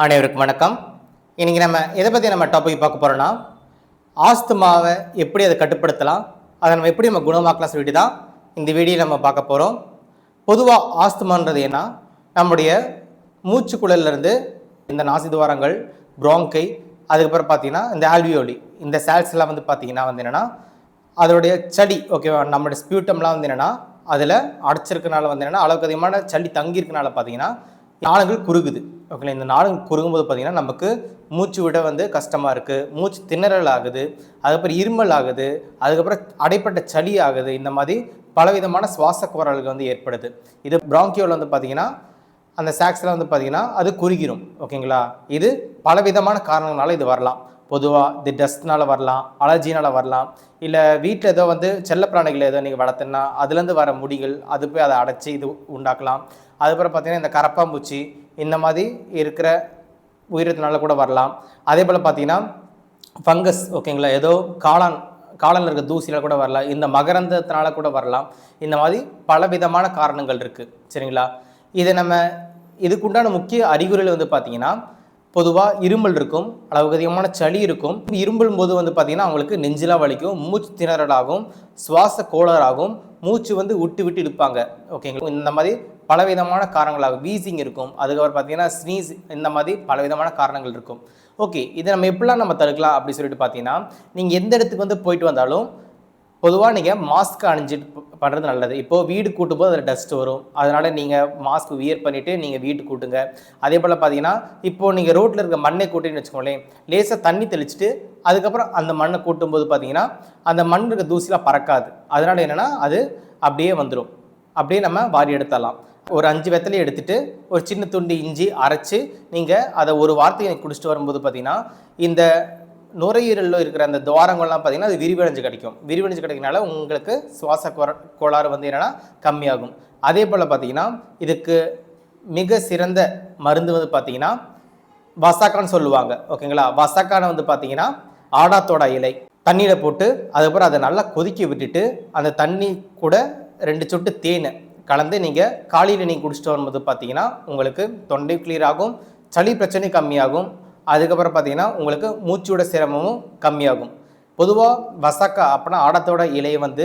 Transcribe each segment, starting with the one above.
அனைவருக்கும் வணக்கம். இன்றைக்கி நம்ம எதை பற்றி நம்ம டாபிக் பார்க்க போகிறோன்னா ஆஸ்துமாவை எப்படி அதை கட்டுப்படுத்தலாம் அதை நம்ம எப்படி நம்ம குணமாக்கலாம் சொல்லிட்டு தான் இந்த வீடியோ நம்ம பார்க்க போகிறோம் பொதுவாக ஆஸ்துமான்றது என்ன? நம்முடைய மூச்சுக்குழல்லேருந்து இந்த நாசிதுவாரங்கள் ப்ராங்கை அதுக்கப்புறம் பார்த்தீங்கன்னா இந்த ஆல்வியோலி இந்த சேல்ஸ்லாம் வந்து பார்த்திங்கன்னா வந்து என்னென்னா அதோடைய சளி ஓகேவா நம்மளுடைய ஸ்பியூட்டம்லாம் வந்து என்னென்னா அதில் அடைச்சிருக்கனால வந்து என்னென்னா அளவுக்கு அதிகமான சளி தங்கியிருக்கனால பார்த்தீங்கன்னா நாளங்கள் குறுகுது. ஓகேங்களா? இந்த நாளங்கள் குறுகும்போது பார்த்தீங்கன்னா நமக்கு மூச்சு விட வந்து கஷ்டமாக இருக்குது மூச்சு திணறல் ஆகுது. அதுக்கப்புறம் இருமல் ஆகுது. அதுக்கப்புறம் அடைப்பட்ட சளி ஆகுது. இந்த மாதிரி பலவிதமான சுவாச கோரல்கள் வந்து ஏற்படுது. இது பிராங்கியோவில் வந்து பார்த்தீங்கன்னா அந்த சாக்ஸில் வந்து பார்த்திங்கன்னா அது குறுகிரும். ஓகேங்களா? இது பலவிதமான காரணங்களால் இது வரலாம். பொதுவாக தி டஸ்ட்னால் வரலாம் அலர்ஜினால் வரலாம். இல்லை வீட்டில் ஏதோ வந்து செல்லப்பிராணிகள் ஏதோ நீங்கள் வளர்த்துனா அதுலேருந்து வர முடிகள் அது போய் அதை அடைச்சி இது உண்டாக்கலாம். அதுக்கப்புறம் பார்த்தீங்கன்னா இந்த கரப்பாம்பூச்சி இந்த மாதிரி இருக்கிற உயிரினத்தினால கூட வரலாம். அதே போல் பார்த்தீங்கன்னா ஃபங்கஸ் ஓகேங்களா? ஏதோ காளான் காலனில் இருக்க தூசியில் கூட வரலாம். இந்த மகரந்தத்தினால கூட வரலாம். இந்த மாதிரி பல விதமான காரணங்கள் இருக்குது சரிங்களா? இதை நம்ம இதுக்குண்டான முக்கிய அறிகுறிகள் வந்து பார்த்திங்கன்னா பொதுவாக இருமல் இருக்கும் அளவுக்கு அதிகமான சளி இருக்கும். இரும்பல் போது வந்து பார்த்திங்கன்னா அவங்களுக்கு நெஞ்சிலாம் வலிக்கும் மூச்சு திணறலாகும் சுவாச கோளாறாகும் மூச்சு வந்து விட்டு விட்டு இழுப்பாங்க. ஓகேங்களா இந்த மாதிரி பலவிதமான காரணங்களாகும் வீசிங் இருக்கும். அதுக்கப்புறம் பார்த்தீங்கன்னா ஸ்னீஸ் இந்த மாதிரி பலவிதமான காரணங்கள் இருக்கும். ஓகே இதை நம்ம எப்படிலாம் நம்ம தடுக்கலாம் அப்படி சொல்லிட்டு பார்த்தீங்கன்னா நீங்கள் எந்த இடத்துக்கு வந்து போயிட்டு வந்தாலும் பொதுவாக நீங்கள் மாஸ்க் அணிஞ்சிட்டு பண்ணுறது நல்லது. இப்போது வீடு கூட்டும்போது அதில் டஸ்ட் வரும். அதனால் நீங்கள் மாஸ்க் வியர் பண்ணிவிட்டு நீங்கள் வீட்டு கூட்டுங்க. அதே போல் பார்த்தீங்கன்னா இப்போது நீங்கள் ரோட்டில் இருக்க மண்ணை கூட்டின்னு வச்சுக்கோங்களேன் லேசாக தண்ணி தெளிச்சுட்டு அதுக்கப்புறம் அந்த மண்ணை கூட்டும்போது பார்த்தீங்கன்னா அந்த மண் இருக்க தூசிலாம் பறக்காது. அதனால் என்னென்னா அது அப்படியே வந்துடும் அப்படியே நம்ம வாரி எடுத்துடலாம். ஒரு அஞ்சு வெத்தலை எடுத்துகிட்டு ஒரு சின்ன துண்டு இஞ்சி அரைச்சி நீங்கள் அதை ஒரு வார்த்தையை குடிச்சிட்டு வரும்போது பார்த்தீங்கன்னா இந்த நுரையீரலில் இருக்கிற அந்த துவாரங்கள்லாம் பார்த்தீங்கன்னா அது விரிவடைஞ்சு கிடைக்கும். விரிவடைஞ்சு கிடைக்கிறனால உங்களுக்கு சுவாச கோர கோளாறு வந்து என்னென்னா கம்மியாகும். அதே போல் பார்த்தீங்கன்னா இதுக்கு மிக சிறந்த மருந்து வந்து பார்த்தீங்கன்னா வசாக்கான்னு சொல்லுவாங்க. ஓகேங்களா? வசாக்கான வந்து பார்த்தீங்கன்னா ஆடாத்தோட இலை. தண்ணியில் போட்டு அதுக்கப்புறம் அதை நல்லா கொதிக்க விட்டுட்டு அந்த தண்ணி கூட ரெண்டு சொட்டு தேன் கலந்து நீங்கள் காலையில் நீங்கள் குடிச்சிட்டு வரும்போது பார்த்தீங்கன்னா உங்களுக்கு தொண்டை கிளியர் ஆகும் சளி பிரச்சனை கம்மியாகும் அதுக்கப்புறம் பார்த்தீங்கன்னா உங்களுக்கு மூச்சோட சிரமமும் கம்மியாகும். பொதுவாக வசக்கா அப்படின்னா ஆடத்தோட இலையை வந்து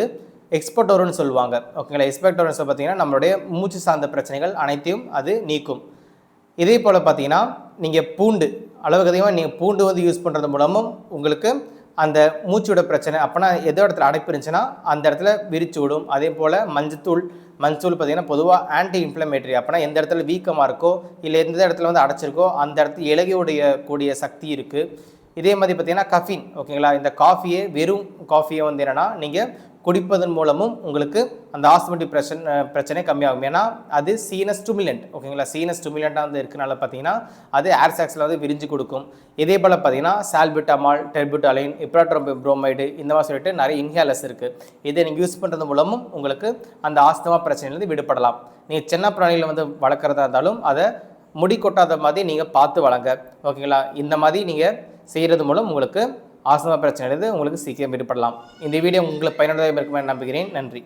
எக்ஸ்போர்ட்டோர்னு சொல்லுவாங்க. ஓகேங்களா? எக்ஸ்பெக்டோரன்ஸ் பார்த்தீங்கன்னா நம்மளுடைய மூச்சு சார்ந்த பிரச்சனைகள் அனைத்தையும் அது நீக்கும். இதே போல் பார்த்தீங்கன்னா நீங்கள் பூண்டு அளவுக்கு அதிகமாக நீங்கள் பூண்டு வந்து யூஸ் பண்ணுறது மூலமும் உங்களுக்கு அந்த மூச்சோட பிரச்சனை அப்போனா எதோ இடத்துல அடைப்பு இருந்துச்சுன்னா அந்த இடத்துல விரிச்சு விடும். அதே போல் மஞ்சத்தூள் மஞ்சத்தூள் பார்த்தீங்கன்னா பொதுவாக ஆன்டி இன்ஃப்ளமேட்டரி அப்போனா எந்த இடத்துல வீக்கமாக இருக்கோ இல்லை எந்த இடத்துல வந்து அடைச்சிருக்கோ அந்த இடத்துல இலகையுடைய கூடிய சக்தி இருக்குது இதே மாதிரி பார்த்தீங்கன்னா கஃபின் ஓகேங்களா இந்த காஃபியே வெறும் காஃபியை வந்து என்னென்னா நீங்கள் குடிப்பதன் மூலமும் உங்களுக்கு அந்த ஆஸ்மெட்டிக் பிரச்சனை பிரச்சனை கம்மியாகும். ஏன்னா அது சீனஸ் ஸ்டுமிலண்ட் ஓகேங்களா? சீனஸ் ஸ்டுமிலண்ட்டாக வந்து இருக்கனால பார்த்தீங்கன்னா அது ஏர் சாக்ஸில் வந்து விரிஞ்சு கொடுக்கும். இதே போல் பார்த்தீங்கன்னா சால்பிட்டமால் டெர்பிட்டாலின் இப்ராட்ரோம் புரோமைடு இந்த மாதிரி சொல்லிட்டு நிறைய இன்ஹேலர்ஸ் இருக்குது இதை நீங்கள் யூஸ் பண்ணுறது மூலமும் உங்களுக்கு அந்த ஆஸ்துமா பிரச்சனையிலேருந்து விடுபடலாம். நீங்கள் சின்ன பிராணிகளை வந்து வளர்க்குறதா இருந்தாலும் அதை முடி கொட்டாத மாதிரி நீங்கள் பார்த்து வளங்க. ஓகேங்களா? இந்த மாதிரி நீங்கள் செய்கிறது மூலம் உங்களுக்கு ஆஸ்துமா பிரச்சனையிலிருந்து உங்களுக்கு சீக்கிரம் விடுபடலாம். இந்த வீடியோ உங்களுக்கு பயனுள்ளதாக இருக்குமே நம்புகிறேன். நன்றி.